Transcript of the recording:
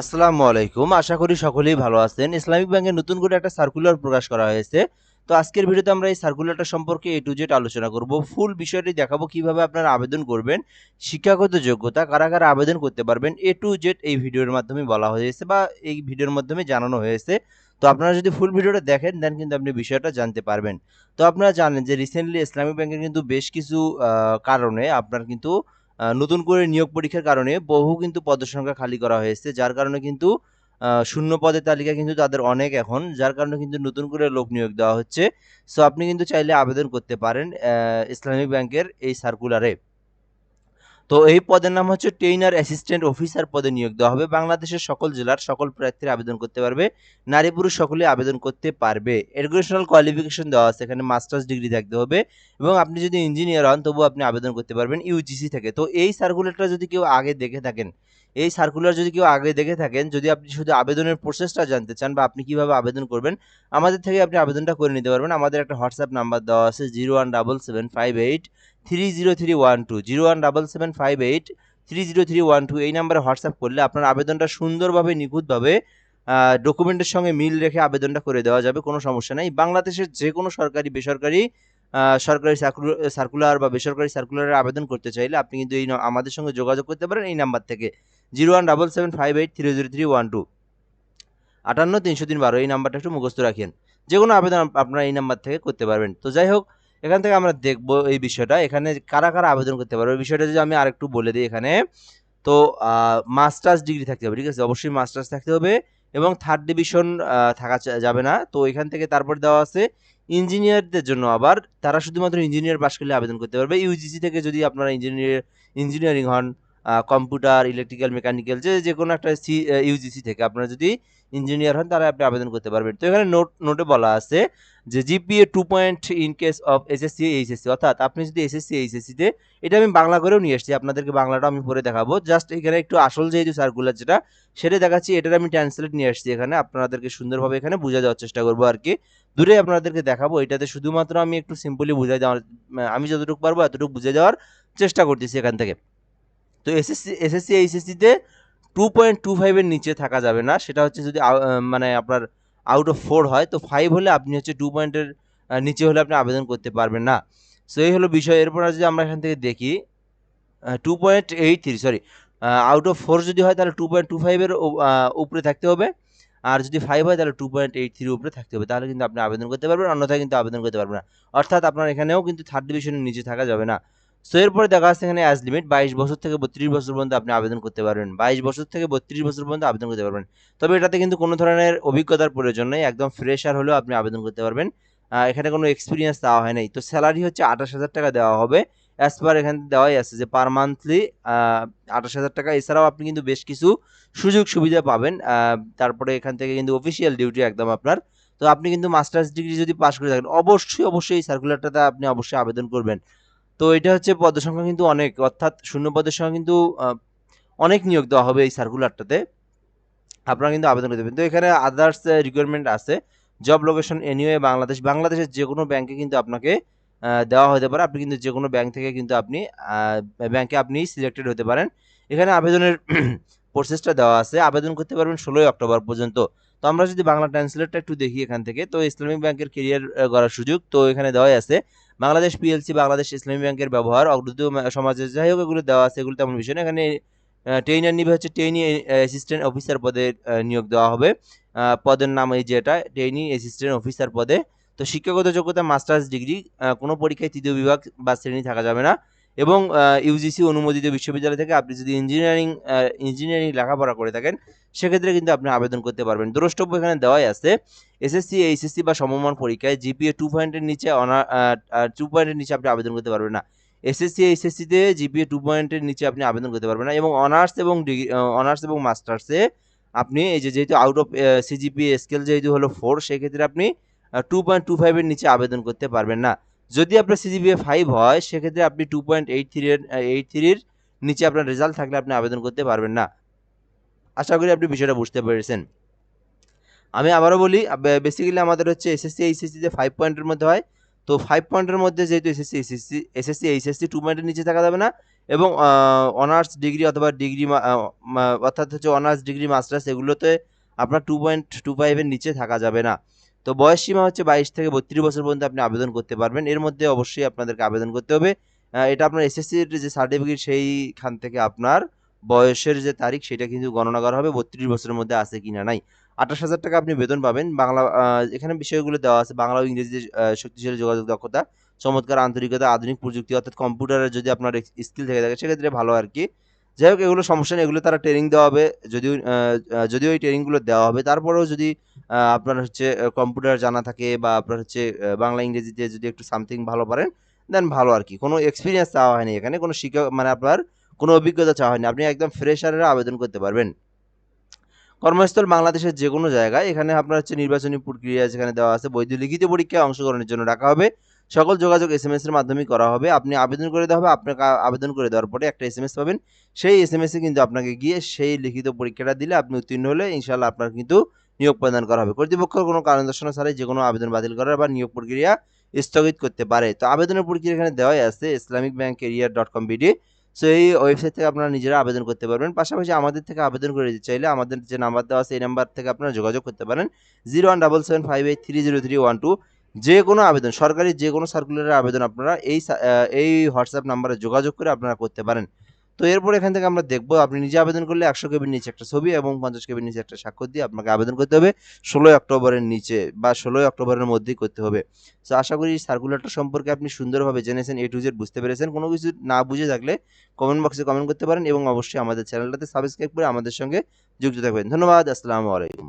আসসালামু আলাইকুম। আশা করি সকলেই ভালো আছেন। ইসলামিক ব্যাংকের নতুন করে একটা সার্কুলার প্রকাশ করা হয়েছে। তো আজকের ভিডিওতে আমরা এই সার্কুলারটা সম্পর্কে এ টু জেড আলোচনা করব। ফুল বিষয়টি দেখাবো কীভাবে আপনারা আবেদন করবেন, শিক্ষাগত যোগ্যতা, কারা কারা আবেদন করতে পারবেন। এ টু জেড এই ভিডিওর মাধ্যমে বলা হয়েছে বা এই ভিডিওর মাধ্যমে জানানো হয়েছে। তো আপনারা যদি ফুল ভিডিওটা দেখেন দেন কিন্তু আপনি বিষয়টা জানতে পারবেন। তো আপনারা জানেন যে রিসেন্টলি ইসলামিক ব্যাংকের কিন্তু বেশ কিছু কারণে আপনার কিন্তু নতুন করে নিয়োগ পরীক্ষার কারণে বহু কিন্তু পদের সংখ্যা খালি করা হয়েছে, যার কারণে কিন্তু শূন্য পদের তালিকা কিন্তু তাদের অনেক এখন, যার কারণে কিন্তু নতুন করে লোক নিয়োগ দেওয়া হচ্ছে। সো আপনি কিন্তু চাইলে আবেদন করতে পারেন ইসলামিক ব্যাংকের এই সার্কুলারে তো এই পদের নাম হচ্ছে ট্রেইনার, অ্যাসিস্ট্যান্ট অফিসার পদে নিয়োগ দেওয়া হবে। বাংলাদেশের সকল জেলার সকল প্রার্থীরা আবেদন করতে পারবে। নারী পুরুষ সকলে আবেদন করতে পারবে। এডুকেশনাল কোয়ালিফিকেশন দেওয়া আছে। এখানে মাস্টার্স ডিগ্রি থাকতে হবে এবং আপনি যদি ইঞ্জিনিয়ার হন তবু আপনি আবেদন করতে পারবেন। ইউজিসি থেকে। তো এই সার্কুলেটটা যদি কেউ আগে দেখে থাকেন এই সার্কুলার যদি কেউ আগে দেখে থাকেন, যদি আপনি শুধু আবেদনের প্রসেসটা জানতে চান বা আপনি কীভাবে আবেদন করবেন, আমাদের থেকে আপনি আবেদনটা করে নিতে পারবেন। আমাদের একটা হোয়াটসঅ্যাপ নাম্বার দেওয়া আছে zero one double seven five eight three zero three one two zero one double seven five eight three zero three one two এই নাম্বারে হোয়াটসঅ্যাপ করলে আপনার আবেদনটা সুন্দরভাবে, নিখুঁতভাবে ডকুমেন্টের সঙ্গে মিল রেখে আবেদনটা করে দেওয়া যাবে, কোনো সমস্যা নেই। বাংলাদেশের যে কোনো সরকারি, বেসরকারি সরকারি সার্কুলার বা বেসরকারি সার্কুলারের আবেদন করতে চাইলে আপনি কিন্তু এই আমাদের সঙ্গে যোগাযোগ করতে পারেন এই নাম্বার থেকে। Zero one double seven five eight three zero three one two. আটান্ন তিনশো তিন বারো, এই নাম্বারটা একটু মুখস্থ রাখেন। যে কোনো আবেদন আপনারা এই নাম্বার থেকে করতে পারবেন। তো যাই হোক, এখান থেকে আমরা দেখব এই বিষয়টা। এখানে কারা কারা আবেদন করতে পারবে? বিষয়টা যদি আমি আরেকটু বলে দিই এখানে। তো মাস্টার্স ডিগ্রি থাকতে হবে, ঠিক আছে? অবশ্যই মাস্টার্স থাকতে হবে এবং থার্ড ডিভিশন থাকা যাবে না। তো এখান থেকে তারপর দেওয়া আছে ইঞ্জিনিয়ারদের জন্য আবার তারা শুধুমাত্র ইঞ্জিনিয়ার পাশ করলে আবেদন করতে পারবে। ইউজিসি থেকে যদি আপনারা ইঞ্জিনিয়ার, ইঞ্জিনিয়ারিং হন কম্পিউটার ইলেকট্রিক্যাল মেকানিক্যাল যে যে কোনো একটা সি ইউজিসি থেকে আপনারা যদি ইঞ্জিনিয়ার হন, তারা আপনি আবেদন করতে পারবেন। তো এখানে নোট নোটে বলা আছে যে GPA two point in case of SSC HSC অর্থাৎ আপনি যদি এসএসসি এইচএসসিতে এটা আমি বাংলা করেও নিয়ে এসেছি, আপনাদেরকে বাংলাটা আমি পরে দেখাবো। জাস্ট এখানে একটু আসল যেহেতু সার্কুলার যেটা, সেটা দেখাচ্ছি, এটার আমি ট্রান্সলেট নিয়ে আসছি এখানে, আপনাদেরকে সুন্দরভাবে এখানে বুঝা দেওয়ার চেষ্টা করব আর কি। দূরে আপনাদেরকে দেখাবো, এটাতে শুধুমাত্র আমি একটু সিম্পলি বুঝাই দেওয়ার, আমি যতটুকু পারব এতটুকু বুঝে দেওয়ার চেষ্টা করতেছি এখান থেকে। তো এসএসসি এসএসসি এইচএসসিতে টু পয়েন্ট টু ফাইভের নিচে থাকা যাবে না। সেটা হচ্ছে যদি মানে আপনার আউট অফ ফোর হয়, তো ফাইভ হলে আপনি হচ্ছে টু পয়েন্টের নিচে হলে আপনি আবেদন করতে পারবেন না। সো এই হলো বিষয়। এরপর যদি আমরা এখান থেকে দেখি two point eight three sorry out of four যদি হয়, তাহলে টু পয়েন্ট টু ফাইভের উপরে থাকতে হবে। আর যদি ফাইভ হয়, তাহলে টু পয়েন্ট এইট থ্রির উপরে থাকতে হবে। তাহলে কিন্তু আপনি আবেদন করতে পারবেন, অন্যথায় কিন্তু আবেদন করতে পারবেন না। অর্থাৎ আপনার এখানেও কিন্তু থার্ড ডিভিশনের নিচে থাকা যাবে না। সো এরপরে দেখা যাচ্ছে এখানে অ্যাজ লিমিট বাইশ বছর থেকে বত্রিশ বছর পর্যন্ত আপনি আবেদন করতে পারবেন। বাইশ বছর থেকে বত্রিশ বছর পর্যন্ত আবেদন করতে পারবেন। তবে এটাতে কিন্তু কোনো ধরনের অভিজ্ঞতার প্রয়োজন নেই, একদম ফ্রেশার হলেও আপনি আবেদন করতে পারবেন। এখানে কোনো এক্সপিরিয়েন্স দেওয়া হয় নাই। তো স্যালারি হচ্ছে আঠাশ হাজার টাকা দেওয়া হবে। অ্যাজ পার এখানে দেওয়াই আছে যে পার মান্থলি আঠাশ হাজার টাকা। এছাড়াও আপনি কিন্তু বেশ কিছু সুযোগ সুবিধা পাবেন। তারপরে এখান থেকে কিন্তু অফিসিয়াল ডিউটি একদম আপনার। তো আপনি কিন্তু মাস্টার্স ডিগ্রি যদি পাশ করে থাকেন, অবশ্যই অবশ্যই এই সার্কুলারটাতে আপনি অবশ্যই আবেদন করবেন। তো এটা হচ্ছে পদের সংখ্যা কিন্তু অনেক, অর্থাৎ শূন্য পদের সংখ্যা কিন্তু অনেক নিয়োগ দেওয়া হবে এই সার্কুলারটাতে আপনারা কিন্তু আবেদন করতে পারেন তো এখানে আদার্স রিকোয়ারমেন্ট আছে। জব লোকেশন এনিওয়ে বাংলাদেশ বাংলাদেশের যে কোনো ব্যাংকে কিন্তু আপনাকে দেওয়া হতে পারে। আপনি কিন্তু যে কোনো ব্যাংক থেকে কিন্তু আপনি ব্যাংকে আপনি সিলেক্টেড হতে পারেন। এখানে আবেদনের প্রসেসটা দেওয়া আছে। আবেদন করতে পারবেন ষোলোই অক্টোবর পর্যন্ত। তো আমরা যদি বাংলা ট্রান্সলেটটা একটু দেখি এখান থেকে। তো ইসলামিক ব্যাংকের কেরিয়ার গড়ার সুযোগ তো এখানে দেওয়াই আছে। বাংলাদেশ পিএলসি বাংলাদেশ ইসলামী ব্যাংকের ব্যবহার অগ্রদূত সমাজের যাই হোক এগুলো দেওয়া আছে, এগুলো তেমন বিষয় না। এখানে ট্রেনার নিবে হচ্ছে ট্রেনি অ্যাসিস্ট্যান্ট অফিসার পদে নিয়োগ দেওয়া হবে। পদের নাম এই যেটা ট্রেনি অ্যাসিস্ট্যান্ট অফিসার পদে। তো শিক্ষাগত যোগ্যতা মাস্টার্স ডিগ্রি কোনো পরীক্ষায় তৃতীয় বিভাগ বা শ্রেণি থাকা যাবে না। এবং ইউজিসি অনুমোদিত বিশ্ববিদ্যালয় থেকে আপনি যদি ইঞ্জিনিয়ারিং ইঞ্জিনিয়ারিং লেখাপড়া করে থাকেন, সেক্ষেত্রে কিন্তু আপনি আবেদন করতে পারবেন। দ্রষ্টব্য এখানে দেওয়াই আছে এসএসসি এইচএসসি বা সমমান পরীক্ষায় জিপিএ টু পয়েন্টের নিচে অনার টু পয়েন্টের নিচে আপনি আবেদন করতে পারবেন না। এসএসসি এইচএসসিতে জিপিএ টু পয়েন্টের নিচে আপনি আবেদন করতে পারবেন না এবং অনার্স এবং ডিগ্রি অনার্স এবং মাস্টার্সে আপনি এই যে যেহেতু আউট অফ সিজিপিএ স্কেল যেহেতু হলো ফোর সেক্ষেত্রে আপনি টু পয়েন্ট টু ফাইভের নিচে আবেদন করতে পারবেন না। যদি আপনার সিজিপিএ ফাইভ হয়, সেক্ষেত্রে আপনি টু পয়েন্ট এইট থ্রির এইট থ্রির নিচে আপনার রেজাল্ট থাকলে আপনি আবেদন করতে পারবেন না। আশা করি আপনি বিষয়টা বুঝতে পেরেছেন। আমি আবারও বলি বেসিক্যালি আমাদের হচ্ছে এসএসসি এইচএসসিতে ফাইভ পয়েন্টের মধ্যে হয়, তো ফাইভ পয়েন্টের মধ্যে যেহেতু SSC SSC SSC HSC two পয়েন্টের নিচে থাকা যাবে না এবং অনার্স ডিগ্রি অথবা ডিগ্রি অর্থাৎ হচ্ছে অনার্স ডিগ্রি মাস্টার্স এগুলোতে আপনার টু পয়েন্ট টু ফাইভের নিচে থাকা যাবে না। তো বয়স সীমা হচ্ছে বাইশ থেকে বত্রিশ বছর পর্যন্ত আপনি আবেদন করতে পারবেন। এর মধ্যে অবশ্যই আপনাদেরকে আবেদন করতে হবে। এটা আপনার এসএসসির যে সার্টিফিকেট সেইখান থেকে আপনার বয়সের যে তারিখ সেটা কিন্তু গণনা করা হবে, বত্রিশ বছরের মধ্যে আছে কি না নাই। আঠাশ হাজার টাকা আপনি বেতন পাবেন। বাংলা এখানে বিষয়গুলো দেওয়া আছে। বাংলা ও ইংরেজিতে শক্তিশালী যোগাযোগ দক্ষতা, চমৎকার আন্তরিকতা, আধুনিক প্রযুক্তি, অর্থাৎ কম্পিউটারের যদি আপনার স্কিল থেকে থাকে, সেক্ষেত্রে ভালো আর কি। যাই হোক, এগুলো সমস্যা নেই। এগুলো তারা ট্রেনিং দেওয়া হবে। যদিও যদিও এই ট্রেনিংগুলো দেওয়া হবে। তারপরেও যদি আপনার হচ্ছে কম্পিউটার জানা থাকে বা আপনার হচ্ছে বাংলা ইংরেজিতে যদি একটু সামথিং ভালো পারেন দেন ভালো আর কি। কোনো এক্সপিরিয়েন্স চাওয়া হয়নি এখানে, কোনো শিক্ষক মানে আপনার কোনো অভিজ্ঞতা চাওয়া হয়নি। আপনি একদম ফ্রেশারের আবেদন করতে পারবেন। কর্মস্থল বাংলাদেশের যে কোনো জায়গায় এখানে আপনার হচ্ছে নির্বাচনী প্রক্রিয়া যেখানে দেওয়া আছে, বৈধ লিখিত পরীক্ষায় অংশগ্রহণের জন্য রাখা হবে। সকল যোগাযোগ এস এম এর মাধ্যমে করা হবে। আপনি আবেদন করে দেওয়া হবে, আপনাকে আবেদন করে দেওয়ার পরে একটা এস এম এস পাবেন। সেই এস এম এসে কিন্তু আপনাকে গিয়ে সেই লিখিত পরীক্ষাটা দিলে আপনি উত্তীর্ণ হলে ইনশাল্লাহ আপনার কিন্তু নিয়োগ প্রদান করা হবে। কর্তৃপক্ষের কোনো কারণ দর্শানো ছাড়াই যে কোনো আবেদন বাতিল করার বা নিয়োগ প্রক্রিয়া স্থগিত করতে পারে। তো আবেদনের প্রক্রিয়া এখানে দেওয়াই আছে Islamic bank career dot com BD so এই ওয়েবসাইট থেকে আপনারা নিজেরা আবেদন করতে পারবেন। পাশাপাশি আমাদের থেকে আবেদন করে দিতে চাইলে আমাদের যে নাম্বার দেওয়া আছে, এই নাম্বার থেকে আপনারা যোগাযোগ করতে পারেন। Zero one double seven five eight three zero three one two. যে কোনো আবেদন, সরকারি যে কোনো সার্কুলারের আবেদন আপনারা এই এই হোয়াটসঅ্যাপ নাম্বারে যোগাযোগ করে আপনারা করতে পারেন। তো এরপর এখান থেকে আমরা দেখব, আপনি নিজে আবেদন করলে একশো কেবির নিচে একটা ছবি এবং পঞ্চাশ কেবির নিচে একটা স্বাক্ষর দিয়ে আপনাকে আবেদন করতে হবে। ষোলোই অক্টোবরের নিচে বা ষোলোই অক্টোবরের মধ্যেই করতে হবে। তো আশা করি সার্কুলারটা সম্পর্কে আপনি সুন্দরভাবে জেনেছেন এ টু জেড বুঝতে পেরেছেন। কোনো কিছু না বুঝে থাকলে কমেন্ট বক্সে কমেন্ট করতে পারেন এবং অবশ্যই আমাদের চ্যানেলটাতে সাবস্ক্রাইব করে আমাদের সঙ্গে যুক্ত থাকবেন। ধন্যবাদ, আসসালামু আলাইকুম।